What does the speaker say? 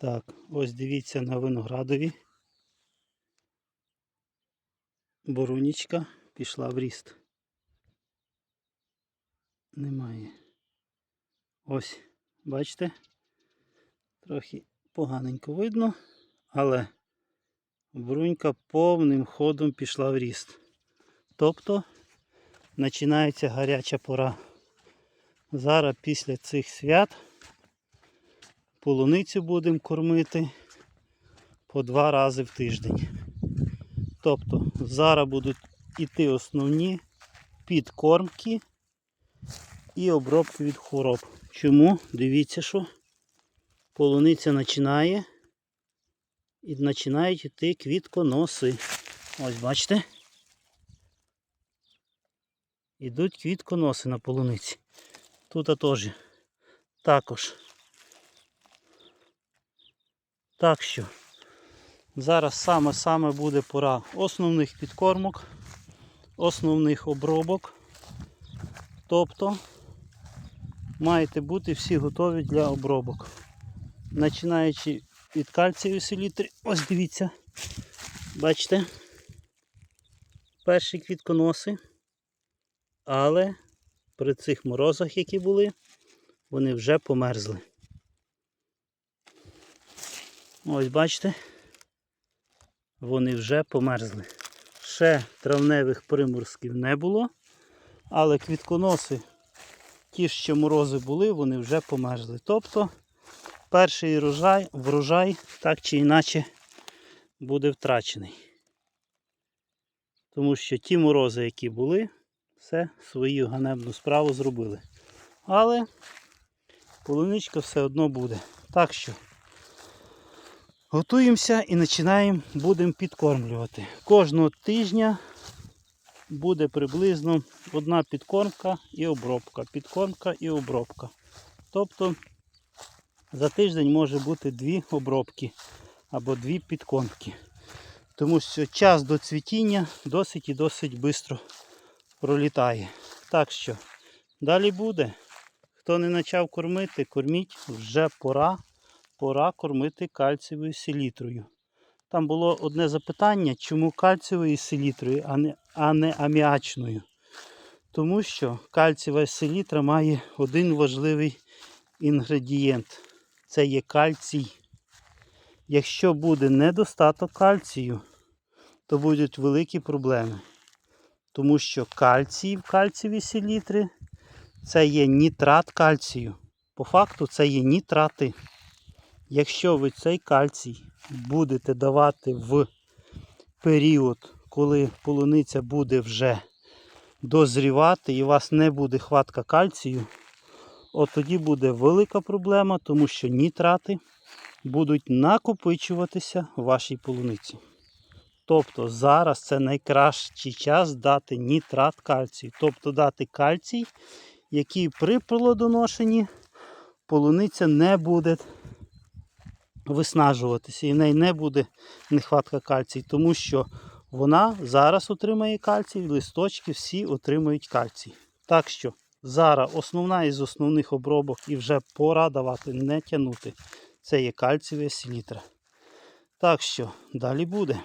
Так, ось дивіться на виноградові. Борунічка пішла в ріст. Немає. Ось, бачите? Трохи поганенько видно, але брунька повним ходом пішла в ріст. Тобто починається гаряча пора. Зараз після цих свят полуницю будемо кормити по два рази в тиждень. Тобто зараз будуть іти основні підкормки і обробки від хвороб. Чому? Дивіться, що полуниця починає і починають йти квітконоси. Ось бачите? Ідуть квітконоси на полуниці. Тут теж. Також. Так що зараз саме-саме буде пора основних підкормок, основних обробок. Тобто маєте бути всі готові для обробок. Починаючи від кальцію селітри, ось дивіться, бачите, перші квітконоси, але при цих морозах, які були, вони вже померзли. Ось бачите, вони вже померзли. Ще травневих приморозків не було, але квітконоси, ті, що морози були, вони вже померзли. Тобто перший врожай, врожай так чи інакше буде втрачений. Тому що ті морози, які були, все свою ганебну справу зробили. Але полуничка все одно буде. Так що готуємося і починаємо, будемо підкормлювати. Кожного тижня буде приблизно одна підкормка і обробка. Підкормка і обробка. Тобто за тиждень може бути дві обробки або дві підкормки. Тому що час до цвітіння досить і досить швидко пролітає. Так що далі буде. Хто не почав кормити, корміть вже пора. Пора кормити кальцієвою селітрою. Там було одне запитання, чому кальцієвою селітрою, а не, а не аміачною. Тому що кальцієва селітра має один важливий інгредієнт. Це є кальцій. Якщо буде недостаток кальцію, то будуть великі проблеми. Тому що кальцій в кальцієвій селітрі це є нітрат кальцію. По факту це є нітрати. Якщо ви цей кальцій будете давати в період, коли полуниця буде вже дозрівати і у вас не буде хватка кальцію, от тоді буде велика проблема, тому що нітрати будуть накопичуватися в вашій полуниці. Тобто зараз це найкращий час дати нітрат кальцію. Тобто дати кальцій, який при плодоношенні полуниця не буде виснажуватися і в неї не буде нехватка кальцій, тому що вона зараз отримає кальцій, листочки всі отримують кальцій. Так що зараз основна із основних обробок і вже пора давати не тягнути. Це є кальцієві селітра. Так що далі буде.